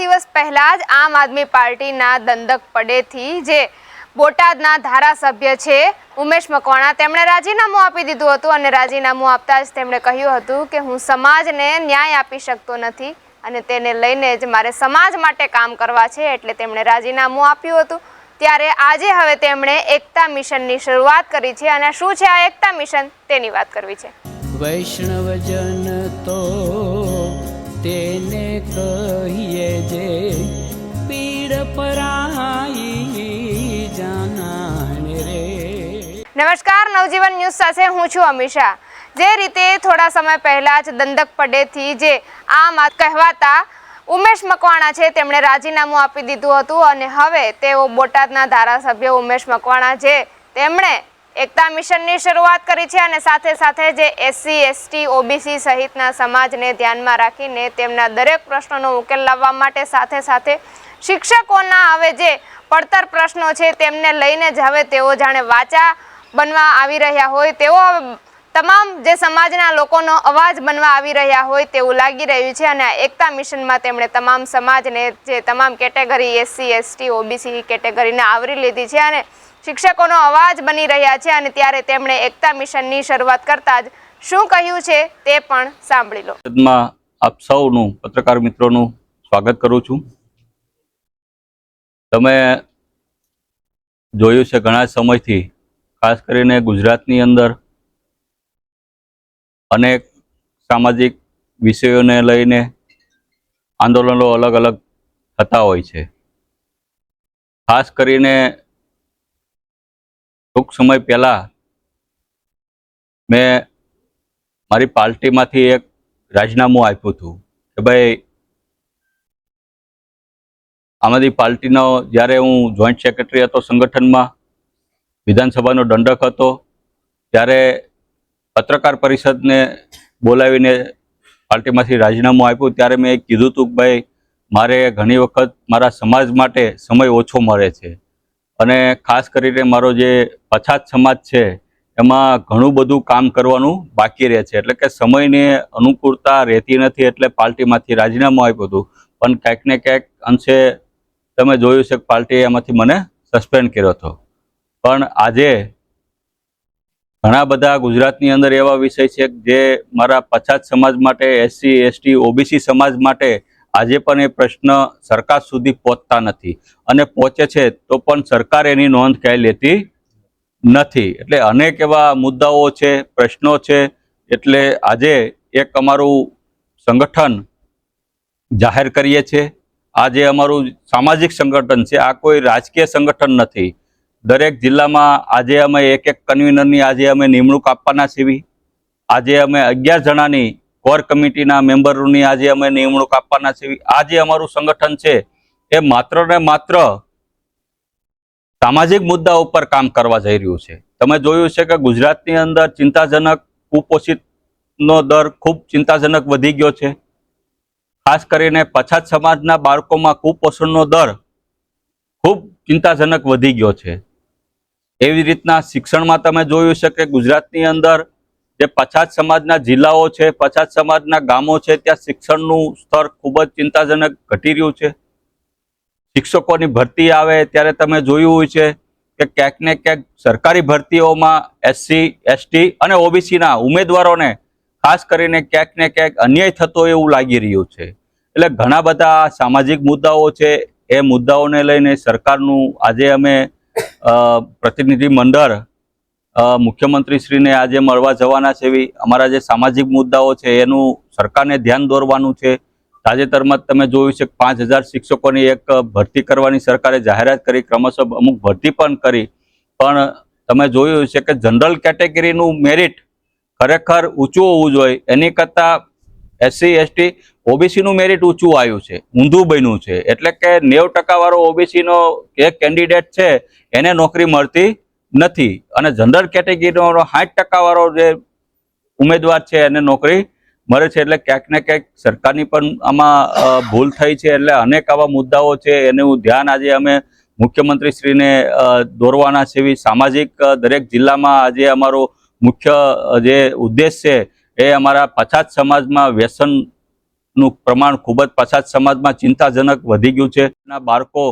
દિવસ પહેલા જ આમ આદમી પાર્ટીના દંડક પડેથી જે બોટાદના ધારાસભ્ય છે ઉમેશ મકવાણા, તેમણે રાજીનામું આપી દીધું હતું અને રાજીનામું આપતા જ તેમણે કહ્યું હતું કે હું સમાજને ન્યાય આપી શકતો નથી અને તેને લઈને જ મારે સમાજ માટે કામ કરવા છે એટલે તેમણે રાજીનામું આપ્યું હતું. ત્યારે આજે હવે તેમણે એકતા મિશનની શરૂઆત કરી છે અને શું છે આ એકતા મિશન? તેની વાત કરવી છે. વૈષ્ણવજન તો તેને કહીએ જે પીડ પરાઈ જાનાને રે. નમસ્કાર, નવજીવન ન્યૂઝ સાથે હું છું અમિશા જે રીતે થોડા સમય પહેલા જ દંડક પડેથી જે આમ વાત કહેવાતા ઉમેશ મકવાણા છે, તેમણે રાજીનામું આપી દીધું હતું અને હવે તેઓ બોટાદના ધારાસભ્ય ઉમેશ મકવાણા છે. તેમણે એકતા મિશનની શરૂઆત કરી છે અને સાથે સાથે જે એસસી, એસટી, ઓબીસી સહિતના સમાજને ધ્યાનમાં રાખીને તેમના દરેક પ્રશ્નોનો ઉકેલ લાવવા માટે સાથે સાથે શિક્ષકોના હવે જે પડતર પ્રશ્નો છે તેમને લઈને જ હવે તેઓ જાણે વાચા બનવા આવી રહ્યા હોય તેઓ તમામ જે સમાજના લોકોનો અવાજ બનવા આવી રહ્યા હોય તેવું લાગી રહ્યું છે અને એકતા મિશનમાં તેમણે તમામ સમાજને જે તમામ કેટેગરી એસસી, એસટી, ઓબીસી કેટેગરીને આવરી લીધી છે અને શિક્ષકોનો અવાજ બની રહ્યા છે અને ત્યારે તેમણે એકતા મિશનની શરૂઆત કરતા જ શું કહ્યું છે તે પણ સાંભળી લો. આપ સૌનું પત્રકાર મિત્રોનું સ્વાગત કરું છું. તમે જોયું છે ઘણા સમયથી ખાસ કરીને ગુજરાતની અંદર અનેક સામાજિક વિષયોને લઈને આંદોલનો અલગ અલગ થતા હોય છે. ખાસ કરીને ટૂંક સમય પહેલા મેં મારી પાર્ટીમાંથી એક રાજીનામું આપ્યું હતું કે ભાઈ, આમ આદમી પાર્ટીનો જ્યારે હું જોઈન્ટ સેક્રેટરી હતો સંગઠનમાં, વિધાનસભાનો દંડક હતો, ત્યારે પત્રકાર પરિષદને બોલાવીને પાર્ટીમાંથી રાજીનામું આપ્યું, ત્યારે મેં કીધું હતું કે ભાઈ, મારે ઘણી વખત મારા સમાજ માટે સમય ઓછો મળે છે. અને ખાસ કરીને મારો જે પછાત સમાજ છે, એમાં ઘણું બધું કામ કરવાનું બાકી રહે છે. એટલે કે સમયને અનુકૂળતા રહેતી નથી એટલે પાર્ટીમાંથી રાજીનામું આપ્યું હતું. પણ ક્યાંક ને ક્યાંક અંશે તમે જોયું છે કે પાર્ટીએ એમાંથી મને સસ્પેન્ડ કર્યો હતો. પણ આજે ઘણા બધા ગુજરાતની અંદર એવા વિષય છે જે મારા પછાત સમાજ માટે એસસી એસટી ઓબીસી સમાજ માટે આજે પણ એ પ્રશ્ન સરકાર સુધી પહોંચતા નથી. અને પહોંચે છે તો પણ સરકાર એની નોંધ ક્યાંય લેતી નથી. એટલે અનેક એવા મુદ્દાઓ છે, પ્રશ્નો છે. એટલે આજે એક અમારું સંગઠન જાહેર કરીએ છીએ. આ જે અમારું સામાજિક સંગઠન છે. આ કોઈ રાજકીય સંગઠન નથી. દરેક જિલ્લામાં આજે અમે એક એક કન્વીનરની આજે અમે નિમણૂક આપવાના છીએ. આજે અમે અગિયાર જણાની કોર કમિટીના મેમ્બરોની આજે અમે નિમણૂક આપવાના છીએ. આજે અમારું સંગઠન છે એ માત્ર ને માત્ર સામાજિક મુદ્દા ઉપર કામ કરવા જઈ રહ્યું છે. તમે જોયું છે કે ગુજરાતની અંદર ચિંતાજનક કુપોષિતનો દર ખૂબ ચિંતાજનક વધી ગયો છે. ખાસ કરીને પછાત સમાજના બાળકોમાં કુપોષણનો દર ખૂબ ચિંતાજનક વધી ગયો છે. એવી રીતના શિક્ષણમાં તમે જોયું છે કે ગુજરાતની અંદર જે પછાત સમાજના જિલ્લાઓ છે, પછાત સમાજના ગામો છે, ત્યાં શિક્ષણનું સ્તર ખૂબ જ ચિંતાજનક ઘટી રહ્યું છે. શિક્ષકોની ભરતી આવે ત્યારે તમે જોયું હોય છે કે ક્યાંક ને ક્યાંક સરકારી ભરતીઓમાં એસસી, એસટી અને ઓબીસીના ઉમેદવારોને ખાસ કરીને ક્યાંક ને ક્યાંક અન્યાય થતો એવું લાગી રહ્યું છે. એટલે ઘણા બધા સામાજિક મુદ્દાઓ છે, એ મુદ્દાઓને લઈને સરકારનું આજે અમે પ્રતિનિધિ મંડળ મુખ્યમંત્રીશ્રીને આજે મળવા જવાના છે એવી અમારા જે સામાજિક મુદ્દાઓ છે એનું સરકારને ધ્યાન દોરવાનું છે. તાજેતરમાં તમે જોયું છે કે પાંચ હજાર શિક્ષકોની એક ભરતી કરવાની સરકારે જાહેરાત કરી. ક્રમશઃ અમુક ભરતી પણ કરી. પણ તમે જોયું છે કે જનરલ કેટેગરીનું મેરિટ ખરેખર ઊંચું હોવું જોઈએ. એની કરતાં એસસી, એસટી ઓબીસીનું મેરિટ ઊંચું આવ્યું છે, ઊંધું બન્યું છે. એટલે કે નેવ ટકાવાળો ઓબીસીનો એક કેન્ડિડેટ છે, એને નોકરી મળતી નથી. અને જનરલ કેટેગરીનો સાઠ ટકાવાળો જે ઉમેદવાર છે, એને નોકરી મળે છે. એટલે ક્યાંક ને ક્યાંક સરકારની પણ આમાં ભૂલ થઈ છે. એટલે અનેક આવા મુદ્દાઓ છે. એનું ધ્યાન આજે અમે મુખ્યમંત્રીશ્રીને દોરવાના છે એવી સામાજિક દરેક જિલ્લામાં આજે અમારો મુખ્ય જે ઉદ્દેશ છે, એ અમારા પછાત સમાજમાં વ્યસન નું પ્રમાણ ખૂબ જ પછાત સમાજમાં ચિંતાજનક વધી ગયું છે. બાળકો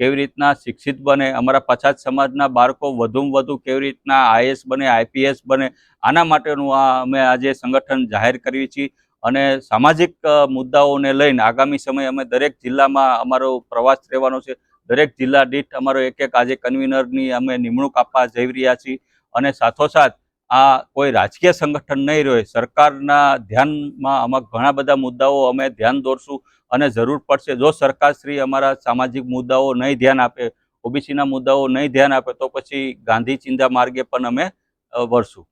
કેવી રીતના શિક્ષિત બને, અમારા પછાત સમાજના બાળકો વધુમાં વધુ કેવી રીતના આઈએસ બને, આઈપીએસ બને, આના માટેનું આ અમે આજે સંગઠન જાહેર કરીએ છીએ. અને સામાજિક મુદ્દાઓને લઈને આગામી સમયે અમે દરેક જિલ્લામાં અમારો પ્રવાસ રહેવાનો છે. દરેક જિલ્લા દીઠ અમારો એક એક આજે કન્વીનરની અમે નિમણૂક આપવા જઈ રહ્યા છીએ. અને સાથોસાથ આ કોઈ રાજકીય સંગઠન નહીં રહે સરકારના ધ્યાનમાં આમાં ઘણા બધા મુદ્દાઓ અમે ધ્યાન દોરશું અને જરૂર પડશે. જો સરકારશ્રી અમારા સામાજિક મુદ્દાઓ નહીં ધ્યાન આપે, ઓબીસીના મુદ્દાઓ નહીં ધ્યાન આપે, તો પછી ગાંધી ચિંતા માર્ગે પણ અમે વરસું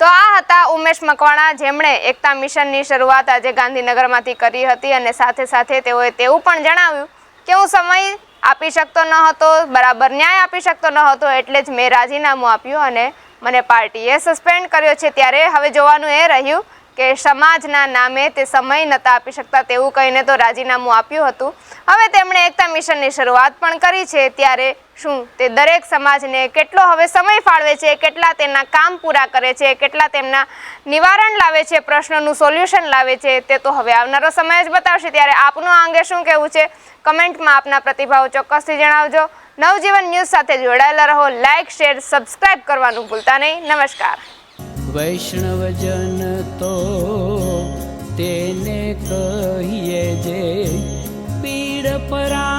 તો આ હતા ઉમેશ મકવાણા, જેમણે એકતા મિશનની શરૂઆત આજે ગાંધીનગરમાંથી કરી હતી અને સાથે સાથે તેઓએ તેવું પણ જણાવ્યું કે હું સમય આપી શકતો ન હતો, બરાબર ન્યાય આપી શકતો ન હતો, એટલે જ મેં રાજીનામું આપ્યું અને મને પાર્ટીએ સસ્પેન્ડ કર્યો છે ત્યારે હવે જોવાનું એ રહ્યું કે સમાજના નામે તે સમય નહોતા આપી શકતા તેવું કહીને તો રાજીનામું આપ્યું હતું. હવે તેમણે એકતા મિશનની શરૂઆત પણ કરી છે ત્યારે શું તે દરેક સમાજને કેટલો હવે સમય ફાળવે છે, કેટલા તેના કામ પૂરા કરે છે, કેટલા તેમના નિવારણ લાવે છે, પ્રશ્નોનું સોલ્યુશન લાવે છે તે તો હવે આવનારો સમય જ બતાવશે. ત્યારે આપનું આ અંગે શું કહેવું છે? કમેન્ટમાં આપના પ્રતિભાવો ચોક્કસથી જણાવજો. નવજીવન ન્યૂઝ સાથે જોડાયેલા રહો. લાઇક શેર સબસ્ક્રાઇબ કરવાનું ભૂલતા નહીં. નમસ્કાર. વૈષ્ણવજન તો તેને કહીએ જે પીડ પરા